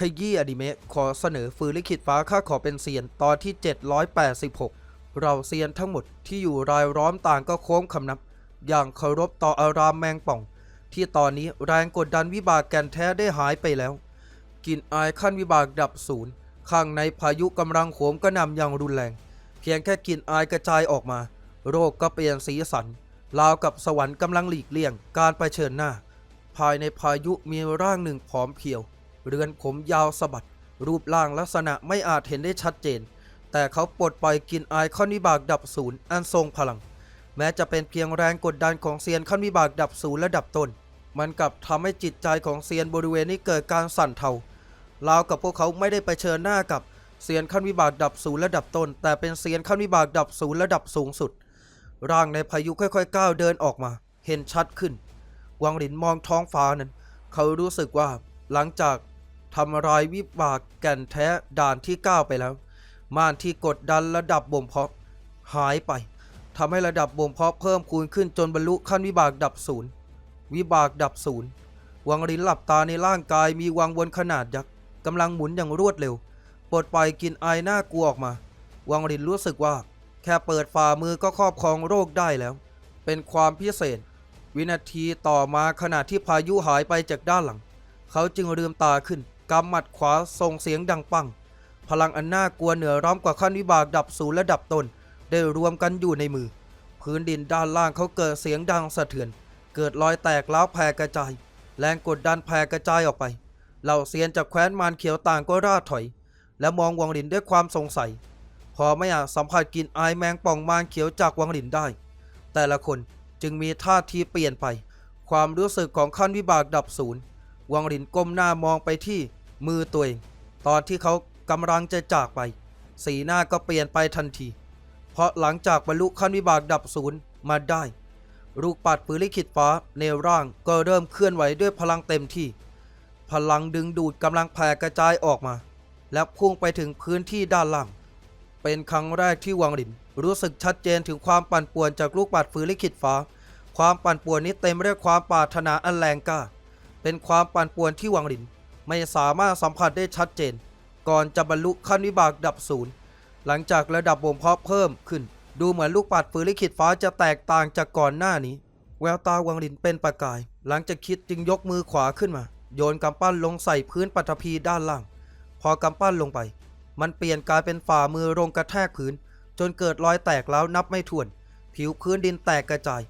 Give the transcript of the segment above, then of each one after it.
ขยี้อนิเมะขอเสนอฟืนลิขิตฟ้าข้าขอเป็นเซียนตอนที่ 786 เราเซียนทั้งหมดที่อยู่รายล้อมต่างก็โค้งคำนับ อย่างเคารพต่ออารามแมงป่อง ที่ตอนนี้แรงกดดันวิบากแกนแท้ได้หายไปแล้วกลินอายขั้นวิบากดับศูนย์ข้างในพายุกำลังโหมกระหน่ำอย่างรุนแรง เพียงแค่กลินอายกระจายออกมา โรคก็เปลี่ยนสีสันราวกับสวรรค์กำลังหลีกเลี่ยง การไปเชิญหน้า ภายในพายุมีร่างหนึ่งผอมเพรียว เรือนผมยาวสะบัด รูปร่างลักษณะไม่อาจเห็นได้ชัดเจน แต่เขาปลดปล่อยกินอายข้อนวิบากดับศูนย์อันทรงพลัง แม้จะเป็นเพียงแรงกดดันของเซียนขั้นวิบากดับศูนย์ระดับต้น มันกลับทำให้จิตใจของเซียนบริเวณนี้เกิดการสั่นเทาราวกับพวกเขาไม่ได้ไปเชิญหน้ากับเซียนขั้นวิบากดับศูนย์ระดับต้น แต่เป็นเซียนขั้นวิบากดับศูนย์ระดับสูงสุด ร่างในพายุค่อยๆก้าวเดินออกมา เห็นชัดขึ้น วังหลินมองท้องฟ้านั้น เขารู้สึกว่าหลังจาก ทำลายวิบากแก่นแท้ด่านที่ 9 ไปแล้ว ม่านที่กดดันระดับบ่มเพาะหายไปทำให้ระดับบ่มเพาะเพิ่มคูณขึ้นจนบรรลุขั้นวิบากดับศูนย์วิบากดับศูนย์วังหลินหลับตาในร่างกายมีวังวนขนาดยักษ์กำลังหมุนอย่างรวดเร็ว ปลดปล่อยกินไอายน่ากลัวออกมา วังหลินรู้สึกว่า แค่เปิดฝ่ามือก็ครอบครองโรคได้แล้ว เป็นความพิเศษ วินาทีต่อมาขณะที่พายุหายไปจากด้านหลัง เขาจึงลืมตาขึ้น กำหมัดขวาส่งเสียงดังปัง พลังอันน่ากลัวเหนือร้อมกว่าขั้นวิบากดับศูนย์และดับตน ได้รวมกันอยู่ในมือ พื้นดินด้านล่างเขาเกิดเสียงดังสะเทือน เกิดรอยแตกล้าวแผ่กระจาย แรงกดดันแผ่กระจายออกไป เหล่าเซียนจากแคว้นมารเขียวต่างก็ร่าถอย และมองวังหลินด้วยความสงสัย พอไม่อาจสัมผัสกลินอายแมงป่องมารเขียวจากวังหลินได้ แต่ละคนจึงมีท่าทีเปลี่ยนไป ความรู้สึกของขั้นวิบากดับศูนย์วังหลินก้มหน้ามองไปที่ มือตัวเอง ตอนที่เขากำลังจะจากไป สีหน้าก็เปลี่ยนไปทันที เพราะหลังจากบรรลุขั้นวิบากดับศูนย์มาได้ ลูกปัดปืนลิขิตฟ้าในร่างก็เริ่มเคลื่อนไหวด้วยพลังเต็มที่ พลังดึงดูดกำลังแผ่กระจายออกมา และพุ่งไปถึงพื้นที่ด้านล่าง เป็นครั้งแรกที่วังหลินรู้สึกชัดเจนถึงความปั่นป่วนจากลูกปัดฝืนลิขิตฟ้า ความปั่นป่วนนี้เต็มไปด้วยความปรารถนาอันแรงกล้า เป็นความปั่นป่วนที่วังหลิน ไม่สามารถสัมผัสได้ชัดเจน ก่อนจะบรรลุขั้นวิบากดับศูนย์หลังจากระดับบ่มเพาะเพิ่มขึ้น ดูเหมือนลูกปัดฝืนลิขิตฟ้าจะแตกต่างจากก่อนหน้านี้ แววตาวังลินเป็นประกาย หลังจากคิดจึงยกมือขวาขึ้นมา โยนกำปั้นลงใส่พื้นปัฐภีด้านล่าง พอกำปั้นลงไป มันเปลี่ยนกลายเป็นฝ่ามือลงกระแทกพื้น จนเกิดรอยแตกแล้วนับไม่ถ้วน ผิวพื้นดินแตกกระจาย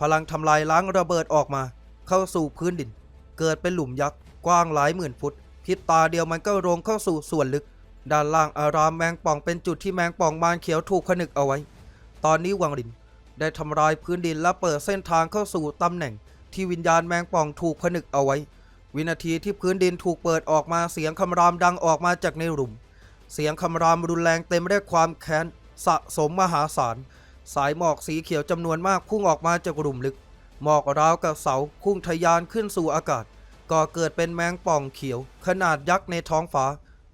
พลังทำลายล้างระเบิดออกมา เข้าสู่พื้นดิน เกิดเป็นหลุมยักษ์ กว้างหลายหมื่นฟุตพิบตาเดียวมันก็ลงเข้าสู่ส่วนลึก ด้านล่างอารามแมงป่องเป็นจุดที่แมงป่องมารเขียวถูกผนึกเอาไว้ ตอนนี้วังลินได้ทำลายพื้นดินและเปิดเส้นทางเข้าสู่ตำแหน่ง ที่วิญญาณแมงป่องถูกผนึกเอาไว้ วินาทีที่พื้นดินถูกเปิดออกมาเสียงคำรามดังออกมาจากในหลุม เสียงคำรามรุนแรงเต็มไปด้วยความแค้นสะสมมหาศาล สายหมอกสีเขียวจำนวนมากพุ่งออกมาจากหลุมลึก หมอกราวกับเสาพุ่งทะยานขึ้นสู่อากาศ ก่อเกิดเป็นแมงป่องเขียว ขนาดยักษ์ในท้องฟ้า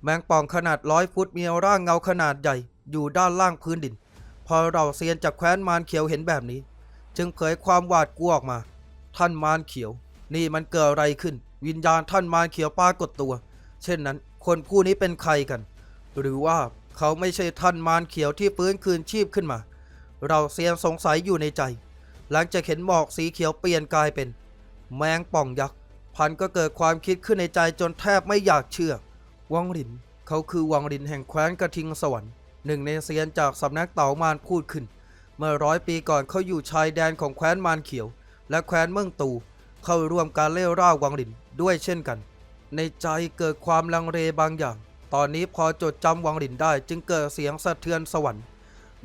แมงป่องขนาดร้อยฟุตมีร่างเงาขนาดใหญ่ อยู่ด้านล่างพื้นดิน พอเราเซียนจากแคว้นมารเขียวเห็นแบบนี้ จึงเผยความหวาดกลัวออกมา ท่านมารเขียว นี่มันเกิดอะไรขึ้น วิญญาณท่านมารเขียวปรากฏตัว เช่นนั้น คนผู้นี้เป็นใครกัน หรือว่าเขาไม่ใช่ท่านมารเขียวที่ฟื้นคืนชีพขึ้นมา เราเซียนสงสัยอยู่ในใจ หลังจากเห็นหมอกสีเขียวเปลี่ยนกลายเป็น แมงป่องยักษ์ พันก็เกิดความคิดขึ้นในใจจนแทบไม่อยากเชื่อ วังหลิน เขาคือวังหลินแห่งแคว้นกระทิงสวรรค์หนึ่งในเซียนจากสำนักเต่ามารพูดขึ้น เมื่อร้อยปีก่อนเขาอยู่ชายแดนของแคว้นมารเขียว และแคว้นเมืองตูเข้าร่วมการเล่ร่าวังหลินด้วยเช่นกัน ในใจเกิดความลังเลบางอย่าง ตอนนี้พอจดจำวังหลินได้จึงเกิดเสียงสะเทือนสวรรค์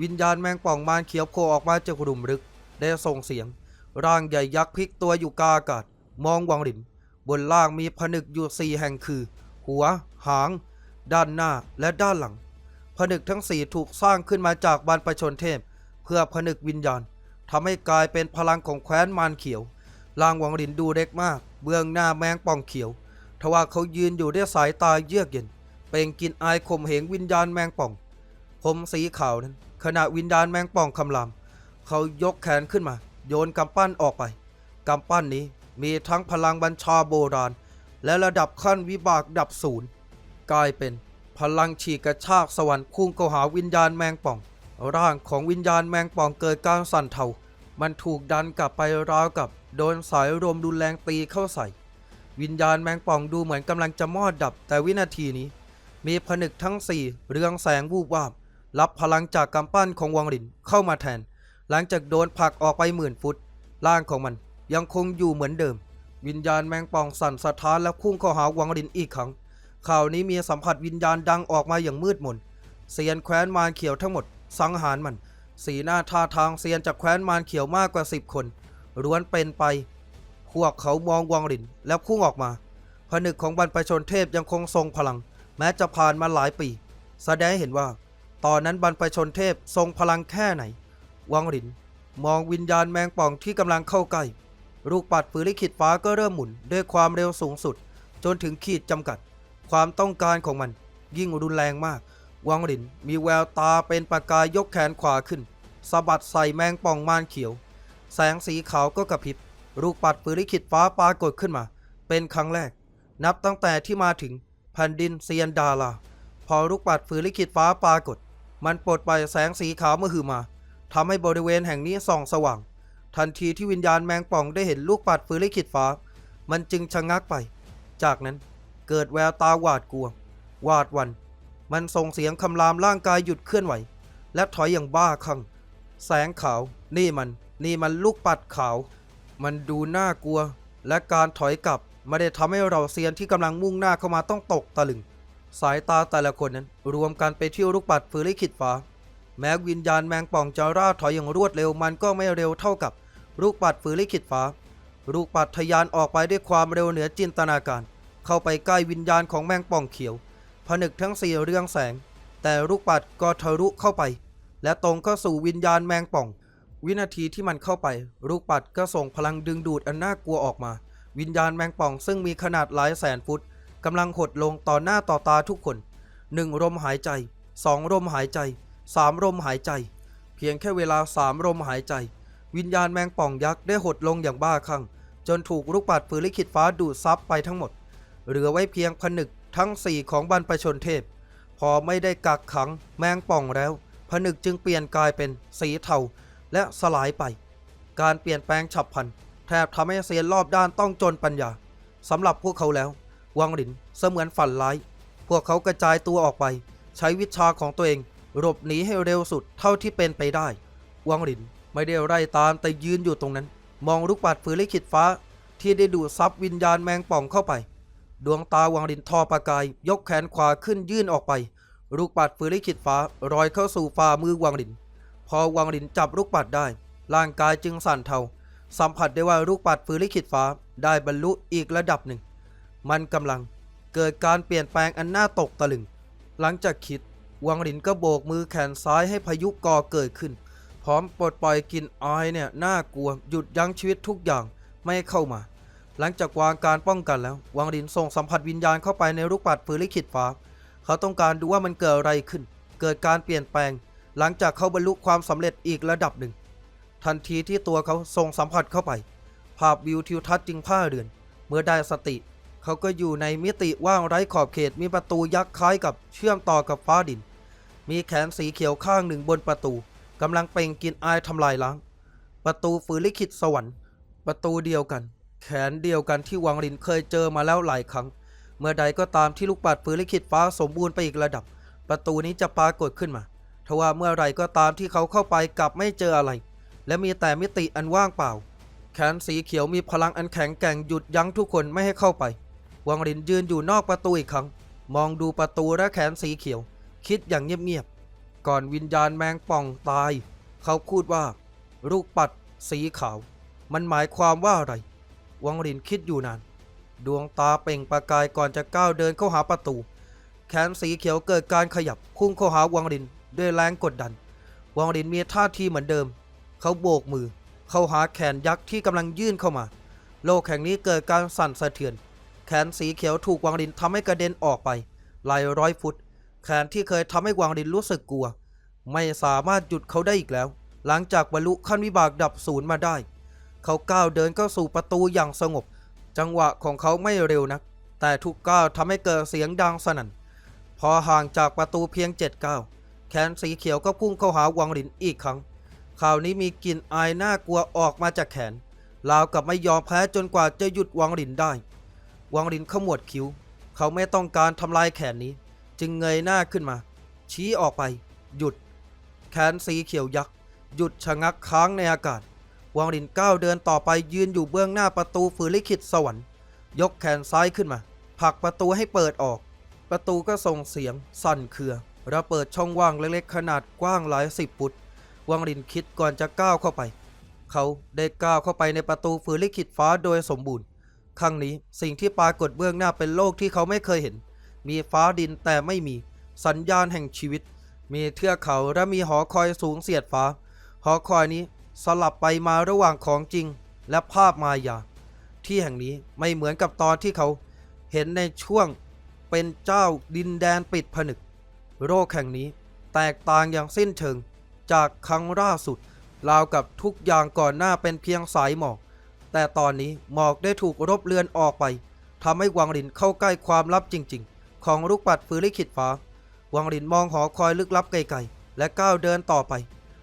วิญญาณแมงป่องมารเขียวโผล่ออกมาจากหลุมลึก ได้ส่งเสียง ร่างใหญ่ยักษ์พลิกตัวอยู่กลางอากาศ มองวังหลิน บนล่างมีผนึกอยู่สี่แห่งคือ หัว หาง ด้านหน้าและด้านหลัง ผนึกทั้งสี่ถูกสร้างขึ้นมาจากบรรพชนเทพ เพื่อผนึกวิญญาณทำให้กลายเป็นพลังของแคว้นมารเขียวร่างวังหลินดูเล็กมาก เบื้องหน้าแมงป่องเขียว ทว่าเขายืนอยู่ด้วยสายตาเยือกเย็น เปล่งกินอายข่มเหงวิญญาณแมงป่อง ผมสีขาวนั้น ขณะวิญญาณแมงป่องคำราม เขายกแขนขึ้นมา โยนกำปั้นออกไป กำปั้นนี้ มีทั้งพลังบัญชาโบราณ และระดับขั้นวิบากดับศูนย์กลายเป็นพลังฉีกกระชากสวรรค์พุ่งเข้าหาวิญญาณแมงป่อง ร่างของวิญญาณแมงป่องเกิดการสั่นเทา มันถูกดันกลับไปราวกับโดนสายลมรุนแรงตีเข้าใส่ วิญญาณแมงป่องดูเหมือนกำลังจะมอดดับ แต่วินาทีนี้ มีผนึกทั้งสี่เรืองแสงวูบวาบ รับพลังจากกำปั้นของวังหลินเข้ามาแทน หลังจากโดนผลักออกไปหมื่นฟุตร่างของมัน ยังคงอยู่เหมือนเดิม วิญญาณแมงป่องสั่นสะท้านและพุ่งเข้าหาวังหลินอีกครั้งข่าวนี้มีสัมผัสวิญญาณดังออกมาอย่างมืดมนเซียนแคว้นมารเขียวทั้งหมด สังหารมัน สีหน้าท่าทางเซียนจากแคว้นมารเขียวมากกว่าสิบคนล้วนเป็นไป พวกเขามองวังหลินแล้วพุ่งออกมาผนึกของบรรพชนเทพยังคงทรงพลัง แม้จะผ่านมาหลายปี แสดงให้เห็นว่า ตอนนั้นบรรพชนเทพทรงพลังแค่ไหน วังหลินมองวิญญาณแมงป่องที่กำลังเข้าใกล้ ลูกปัดปืนลิขิตฟ้าก็เริ่มหมุนด้วยความเร็วสูงสุด จนถึงขีดจำกัด ความต้องการของมัน ยิ่งรุนแรงมาก วังหลินมีแววตาเป็นประกายยกแขนขวาขึ้นสะบัดใส่แมงป่องม่านเขียว แสงสีขาวก็กระพริบ ลูกปัดปืนลิขิตฟ้าปรากฏขึ้นมา เป็นครั้งแรก นับตั้งแต่ที่มาถึงแผ่นดินเซียนดาราพอลูกปัดฝืนลิขิตฟ้าปรากฏ มันปลดปล่อยแสงสีขาวเมื่อหือมาทำให้บริเวณแห่งนี้ส่องสว่าง ทันทีที่วิญญาณแมงป่องได้เห็นลูกปัดฝืนลิขิตฟ้า มันจึงชะงักไป จากนั้นเกิดแววตาหวาดกลัว หวาดวัน มันส่งเสียงคำรามร่างกายหยุดเคลื่อนไหว และถอยอย่างบ้าคลั่ง แสงขาว นี่มัน นี่มันลูกปัดขาว มันดูน่ากลัว และการถอยกลับไม่ได้ทำให้เราเซียนที่กำลังมุ่งหน้าเข้ามาต้องตกตะลึง สายตาแต่ละคนนั้นรวมกันไปที่ลูกปัดฟืนลิขิตฟ้า แม้วิญญาณแมงป่องจะร่าถอยอย่างรวดเร็วมันก็ไม่เร็วเท่ากับ ลูกปัดฟืนลิขิตฟ้า ลูกปัดทะยานออกไปด้วยความเร็วเหนือจินตนาการ เข้าไปใกล้วิญญาณของแมงป่องเขียว ผนึกทั้งสี่เรืองแสง แต่ลูกปัดก็ทะลุเข้าไป และตรงเข้าสู่วิญญาณแมงป่อง วินาทีที่มันเข้าไป ลูกปัดก็ส่งพลังดึงดูดอันน่ากลัวออกมา วิญญาณแมงป่องซึ่งมีขนาดหลายแสนฟุตกำลังหดลงต่อหน้าต่อตาทุกคนหนึ่งลมหายใจสองลมหายใจ สามลมหายใจ เพียงแค่เวลาสามลมหายใจ วิญญาณแมงป่องยักษ์ได้หดลงอย่างบ้าคลั่งจนถูกลูกปัดฝืนลิขิตฟ้าดูดซับไปทั้งหมด เหลือไว้เพียงผนึกทั้งสี่ของบรรพชนเทพ พอไม่ได้กักขังแมงป่องแล้วผนึกจึงเปลี่ยนกลายเป็นสีเทาและสลายไป การเปลี่ยนแปลงฉับพลันแทบทำให้เซียนรอบด้านต้องจนปัญญาสำหรับพวกเขาแล้ว วังหลินเสมือนฝันร้าย พวกเขากระจายตัวออกไป ใช้วิชาของตัวเอง หลบหนีให้เร็วสุดเท่าที่เป็นไปได้ วังหลินไม่ได้ไล่ตามแต่ยืนอยู่ตรงนั้น มองลูกปัดฝืนลิขิตฟ้า ที่ได้ดูดซับวิญญาณแมงป่องเข้าไป ดวงตาวังหลินทอประกาย ยกแขนขวาขึ้นยื่นออกไป ลูกปัดฝืนลิขิตฟ้ารอยเข้าสู่ฝ่ามือวังหลิน พอวังหลินจับลูกปัดได้ ร่างกายจึงสั่นเทา สัมผัสได้ว่าลูกปัดฝืนลิขิตฟ้าได้บรรลุอีกระดับหนึ่ง มันกำลังเกิดการเปลี่ยนแปลงอันน่าตกตะลึง หลังจากคิด วังหลินก็โบกมือแขนซ้ายให้พายุก่อเกิดขึ้น พร้อมปลดปล่อยกลิ่นอายเนี่ยน่ากลัวหยุดยั้งชีวิตทุกอย่างไม่ให้เข้ามา หลังจากวางการป้องกันแล้ว วังหลินส่งสัมผัสวิญญาณเข้าไปในลูกปัดฝืนลิขิตฟ้า เขาต้องการดูว่ามันเกิดอะไรขึ้น เกิดการเปลี่ยนแปลง หลังจากเขาบรรลุความสำเร็จอีกระดับหนึ่ง ทันทีที่ตัวเขาส่งสัมผัสเข้าไป ภาพวิวทิวทัศน์จึงผ้าเรือน เมื่อได้สติเขาก็อยู่ในมิติว่างไร้ขอบเขตมีประตูยักษ์คล้ายกับเชื่อมต่อกับฟ้าดิน มีแขนสีเขียวข้างหนึ่งบนประตูกำลังเป่งกินอายทำลายล้าง ประตูฝืนลิขิตสวรรค์ ประตูเดียวกัน แขนเดียวกันที่วังลินเคยเจอมาแล้วหลายครั้ง เมื่อใดก็ตามที่ลูกปัดฝืนลิขิตฟ้าสมบูรณ์ไปอีกระดับ ประตูนี้จะปรากฏขึ้นมาทว่าเมื่อไรก็ตามที่เขาเข้าไปกลับไม่เจออะไร และมีแต่มิติอันว่างเปล่า แขนสีเขียวมีพลังอันแข็งแกร่งหยุดยั้งทุกคนไม่ให้เข้าไป วังลินยืนอยู่นอกประตูอีกครั้ง มองดูประตูและแขนสีเขียว คิดอย่างเงียบๆ ก่อนวิญญาณแมงป่องตาย เขาพูดว่า ลูกปัดสีขาว มันหมายความว่าอะไร วังลินคิดอยู่นาน ดวงตาเปล่งประกายก่อนจะก้าวเดินเข้าหาประตู แขนสีเขียวเกิดการขยับพุ่งเข้าหาวังลินด้วยแรงกดดัน วังลินมีท่าทีเหมือนเดิม เขาโบกมือ เข้าหาแขนยักษ์ที่กำลังยื่นเข้ามา โลกแห่งนี้เกิดการสั่นสะเทือน แขนสีเขียวถูกวังลินทำให้กระเด็นออกไปหลายร้อยฟุต แขนที่เคยทำให้วังลินรู้สึกกลัว ไม่สามารถหยุดเขาได้อีกแล้ว หลังจากบรรลุขั้นวิบากดับศูนย์มาได้ เขาก้าวเดินเข้าสู่ประตูอย่างสงบ จังหวะของเขาไม่เร็วนัก แต่ทุกก้าวทำให้เกิดเสียงดังสนั่น พอห่างจากประตูเพียงเจ็ดก้าวแขนสีเขียวก็พุ่งเข้าหาวังหลินอีกครั้งคราวนี้มีกลิ่นอายน่ากลัวออกมาจากแขนราวกับไม่ยอมแพ้จนกว่าจะหยุดวังหลินได้ วังหลินขมวดคิ้ว เขาไม่ต้องการทำลายแขนนี้ จึงเงยหน้าขึ้นมา ชี้ออกไป หยุด แขนสีเขียวยักษ์ หยุดชะงักค้างในอากาศ วังหลินก้าวเดินต่อไปยืนอยู่เบื้องหน้าประตูฝืนลิขิตสวรรค์ ยกแขนซ้ายขึ้นมาผลักประตูให้เปิดออก ประตูก็ส่งเสียง สั่นเครือระเปิดช่องว่างเล็กๆ ขนาดกว้างหลายสิบฟุต วังหลินคิดก่อนจะก้าวเข้าไป เขาได้ก้าวเข้าไปในประตูฝืนลิขิตฟ้าโดยสมบูรณ์ ครั้งนี้สิ่งที่ปรากฏเบื้องหน้าเป็นโลกที่เขาไม่เคยเห็น มีฟ้าดินแต่ไม่มี สัญญาณแห่งชีวิต มีเทือกเขาและมีหอคอยสูงเสียดฟ้า หอคอยนี้สลับไปมาระหว่างของจริงและภาพมายา ที่แห่งนี้ไม่เหมือนกับตอนที่เขา เห็นในช่วงเป็นเจ้าดินแดนปิดผนึก โรคแห่งนี้แตกต่างอย่างสิ้นเชิง จากครั้งล่าสุดราวกับทุกอย่างก่อนหน้าเป็นเพียงสายหมอก แต่ตอนนี้หมอกได้ถูกรบเลือนออกไปทำให้วังหลินเข้าใกล้ความลับจริง ๆ ของลูกปัดฟื้นลิขิตฟ้า วังหลินมองหอคอยลึกลับไกลๆ และก้าวเดินต่อไป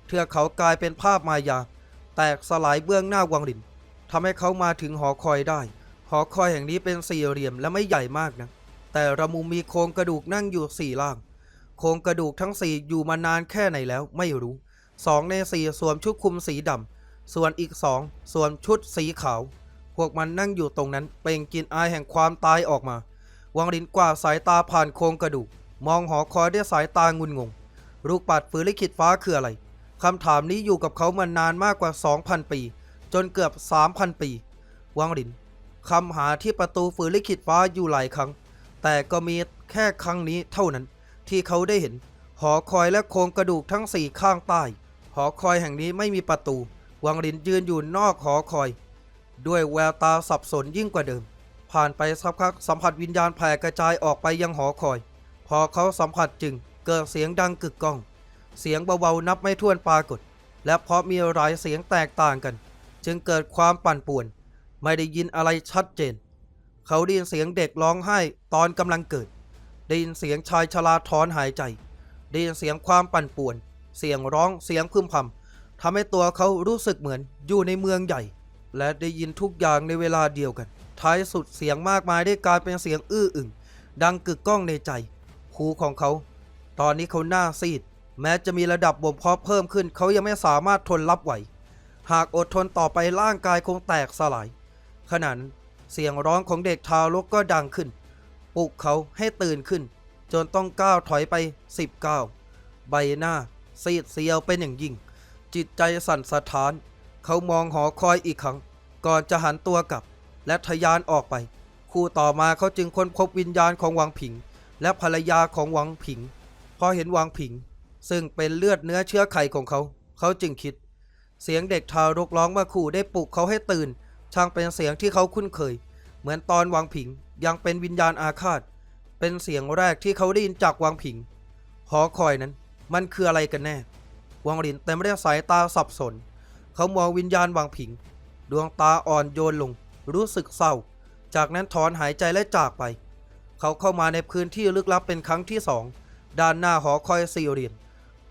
เทือกเขากลายเป็นภาพมายา แตกสลายเบื้องหน้าวังหลินทำให้เขามาถึงหอคอยได้ หอคอยแห่งนี้เป็นสี่เหลี่ยมและไม่ใหญ่มากนะ แต่ระมุมมีโครงกระดูกนั่งอยู่สี่ล่าง โครงกระดูกทั้งสี่อยู่มานานแค่ไหนแล้วไม่รู้ สองในสี่สวมชุดคลุมสีดำส่วนอีกสองสวมชุดสีขาว พวกมันนั่งอยู่ตรงนั้นเป่งกินอายแห่งความตายออกมา วังลินกว่าดสายตาผ่านโครงกระดูก มองหอคอยด้วยสายตางุนงง ลูกปัดฝืนลิขิตฟ้าคืออะไรคำถามนี้อยู่กับเขามานานมากกว่า 2,000 ปี จนเกือบ 3,000 ปี วังลินคำหาที่ประตูฝืนลิขิตฟ้าอยู่หลายครั้ง แต่ก็มีแค่ครั้งนี้เท่านั้น ที่เขาได้เห็น หอคอยและโครงกระดูกทั้งสี่ข้างใต้หอคอยแห่งนี้ไม่มีประตู วังลินยืนอยู่นอกหอคอย ด้วยแววตาสับสนยิ่งกว่าเดิม ผ่านไปสักพักสัมผัสวิญญาณแผ่กระจายออกไปยังหอคอย พอเขาสัมผัสจึงเกิดเสียงดังกึกก้อง เสียงเบาๆนับไม่ถ้วนปรากฏ และเพราะมีหลายเสียงแตกต่างกัน จึงเกิดความปั่นป่วน ไม่ได้ยินอะไรชัดเจน เขาได้ยินเสียงเด็กร้องไห้ตอนกำลังเกิด ได้ยินเสียงชายชราถอนหายใจ ได้ยินเสียงความปั่นป่วน เสียงร้องเสียงพึมพำทำให้ตัวเขารู้สึกเหมือนอยู่ในเมืองใหญ่ และได้ยินทุกอย่างในเวลาเดียวกัน ท้ายสุดเสียงมากมายได้กลายเป็นเสียงอื้ออึงดังกึกก้องในใจ หูของเขา ตอนนี้เขาหน้าซีด แม้จะมีระดับบ่มเพาะเพิ่มขึ้น เขายังไม่สามารถทนรับไหว หากอดทนต่อไปร่างกายคงแตกสลาย ขณะนั้นเสียงร้องของเด็กทารกก็ดังขึ้น ปลุกเขาให้ตื่นขึ้น จนต้องก้าวถอยไปสิบก้าวใบหน้าซีดเซียวเป็นอย่างยิ่ง จิตใจสั่นสะท้าน เขามองหอคอยอีกครั้ง ก่อนจะหันตัวกลับ และทะยานออกไป คู่ต่อมาเขาจึงค้นพบวิญญาณของวังผิง และภรรยาของวังผิง พอเห็นวังผิง ซึ่งเป็นเลือดเนื้อเชื้อไขของเขา เขาจึงคิด เสียงเด็กทารกร้องเมื่อคู่ได้ปลุกเขาให้ตื่น ช่างเป็นเสียงที่เขาคุ้นเคย เหมือนตอนวังผิงยังเป็นวิญญาณอาฆาต เป็นเสียงแรกที่เขาได้ยินจากวังผิง หอคอยนั้น มันคืออะไรกันแน่วังหลินเต็มไปด้วยสายตาสับสน เขามองวิญญาณวังผิง ดวงตาอ่อนโยนลง รู้สึกเศร้า จากนั้นถอนหายใจและจากไป เขาเข้ามาในพื้นที่ลึกลับเป็นครั้งที่สองด้านหน้าหอคอยสี่เหลี่ยม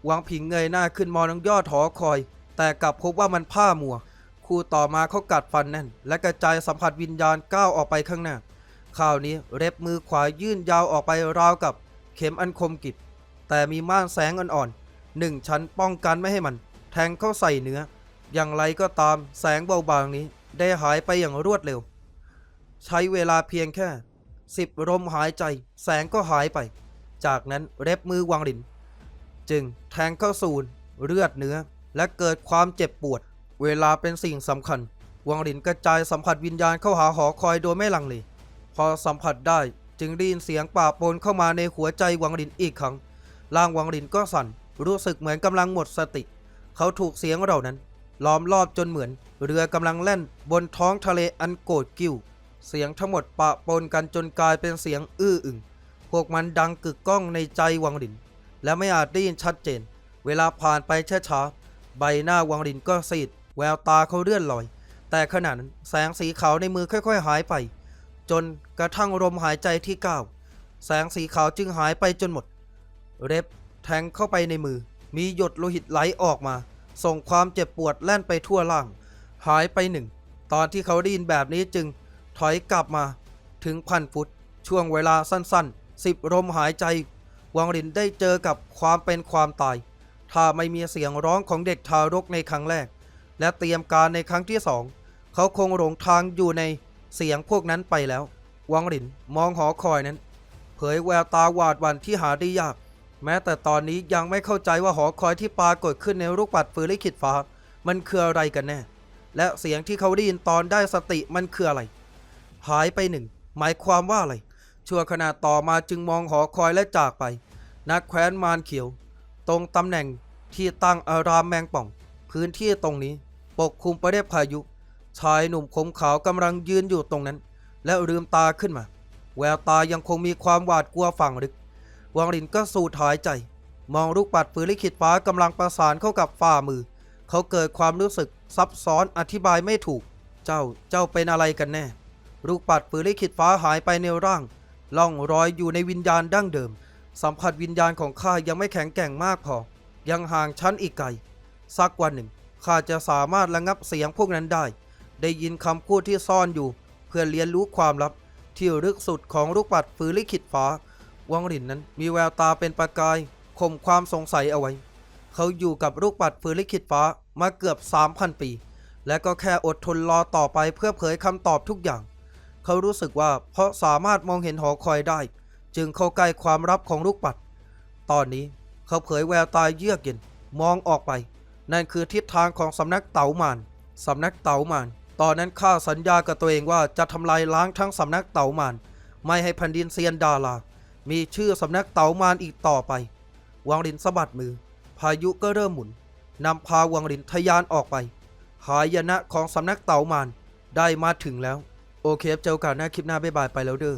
วังผิงเงยหน้าขึ้นมองยังยอดหอคอย แต่กลับพบว่ามันผ้ามัวคู่ต่อมาเขากัดฟันแน่น และกระจายสัมผัสวิญญาณก้าวออกไปข้างหน้าคราวนี้เล็บมือขวายื่นยาวออกไปราวกับเข็มอันคมกริบแต่มีม่านแสงอ่อนๆหนึ่งชั้นป้องกันไม่ให้มัน แทงเข้าใส่เนื้อ อย่างไรก็ตามแสงเบาบางนี้ ได้หายไปอย่างรวดเร็ว ใช้เวลาเพียงแค่สิบลมหายใจ แสงก็หายไป จากนั้นเล็บมือวังหลิน จึงแทงเข้าสู่เลือดเนื้อ และเกิดความเจ็บปวด เวลาเป็นสิ่งสำคัญ วังหลินกระจายสัมผัสวิญญาณเข้าหาหอคอยโดยไม่ลังเลพอสัมผัสได้จึงได้ยินเสียงป่าปนเข้ามาในหัวใจวังหลินอีกครั้งร่างวังหลินก็สั่นรู้สึกเหมือนกำลังหมดสติ เขาถูกเสียงเหล่านั้น ล้อมรอบจนเหมือน เรือกำลังแล่นบนท้องทะเลอันโกรธกิ้ว เสียงทั้งหมดปะปนกันจนกลายเป็นเสียงอื้ออึงพวกมันดังกึกก้องในใจวังหลิน และไม่อาจได้ยินชัดเจน เวลาผ่านไปช้าๆใบหน้าวังหลินก็ซีด แววตาเขาเลื่อนลอย แต่ขณะนั้นแสงสีขาวในมือค่อย ๆ หายไป จนกระทั่งลมหายใจที่เก้าแสงสีขาวจึงหายไปจนหมด เร็บแทงเข้าไปในมือ มีหยดโลหิตไหลออกมา ส่งความเจ็บปวดแล่นไปทั่วร่าง หายไปหนึ่ง ตอนที่เขาได้ยินแบบนี้จึงถอยกลับมาถึงพันฟุต ช่วงเวลาสั้นๆสิบลมหายใจ วังรินได้เจอกับความเป็นความตาย ถ้าไม่มีเสียงร้องของเด็กทารกในครั้งแรก และเตรียมการในครั้งที่สอง เขาคงหลงทางอยู่ในเสียงพวกนั้นไปแล้ว วังรินมองหอคอยนั้น เผยแววตาหวาดหวั่นที่หาได้ยาก แม้แต่ตอนนี้ยังไม่เข้าใจว่าหอคอยที่ปรากฏขึ้นในรูปปัดฟืนลิขิตฟ้า มันคืออะไรกันแน่ และเสียงที่เขาได้ยินตอนได้สติมันคืออะไร หายไปหนึ่ง หมายความว่าอะไร ชั่วขณะต่อมาจึงมองหอคอยและจากไป นักแคว้นมารเขียว ตรงตำแหน่งที่ตั้งอารามแมงป่อง พื้นที่ตรงนี้ ปกคลุมไปด้วยพายุ ชายหนุ่มผมขาวกำลังยืนอยู่ตรงนั้น และลืมตาขึ้นมา แววตายังคงมีความหวาดกลัวฝังลึก วังลินก็สูดหายใจ มองลูกปัดปืนลิขิตฟ้ากำลังประสานเข้ากับฝ่ามือ เขาเกิดความรู้สึกซับซ้อนอธิบายไม่ถูก เจ้าเจ้าเป็นอะไรกันแน่ ลูกปัดปืนลิขิตฟ้าหายไปในร่างล่องรอยอยู่ในวิญญาณดั้งเดิม สัมผัสวิญญาณของข้ายังไม่แข็งแกร่งมากพอ ยังห่างชั้นอีกไกล สักวันหนึ่งข้าจะสามารถระงับเสียงพวกนั้นได้ ได้ยินคำพูดที่ซ่อนอยู่ เพื่อเรียนรู้ความลับที่ลึกสุดของลูกปัดฟืนลิขิตฟ้า วังหลินนั้นมีแววตาเป็นประกายข่มความสงสัยเอาไว้ เขาอยู่กับลูกปัดฟืนลิขิตฟ้ามาเกือบ 3,000 ปี และก็แค่อดทนรอต่อไปเพื่อเผยคำตอบทุกอย่าง เขารู้สึกว่าเพราะสามารถมองเห็นหอคอยได้ จึงเข้าใกล้ความลับของลูกปัด ตอนนี้เขาเผยแววตาเยือกเย็นมองออกไป นั่นคือทิศทางของสำนักเต๋ามานสำนักเต๋ามานตอนนั้นข้าสัญญากับตัวเองว่าจะทำลายล้างทั้งสำนักเต๋ามานไม่ให้แผ่นดินเซียนดารา มีชื่อสำนักเต๋ามานอีกต่อไป วังลินสะบัดมือ พายุก็เริ่มหมุนนำพาวังลินทะยานออกไปหายนะของสำนักเต๋ามานได้มาถึงแล้ว โอเคครับเจ้ากันหน้าคลิปหน้าบ๊ายบายไปแล้วเด้อ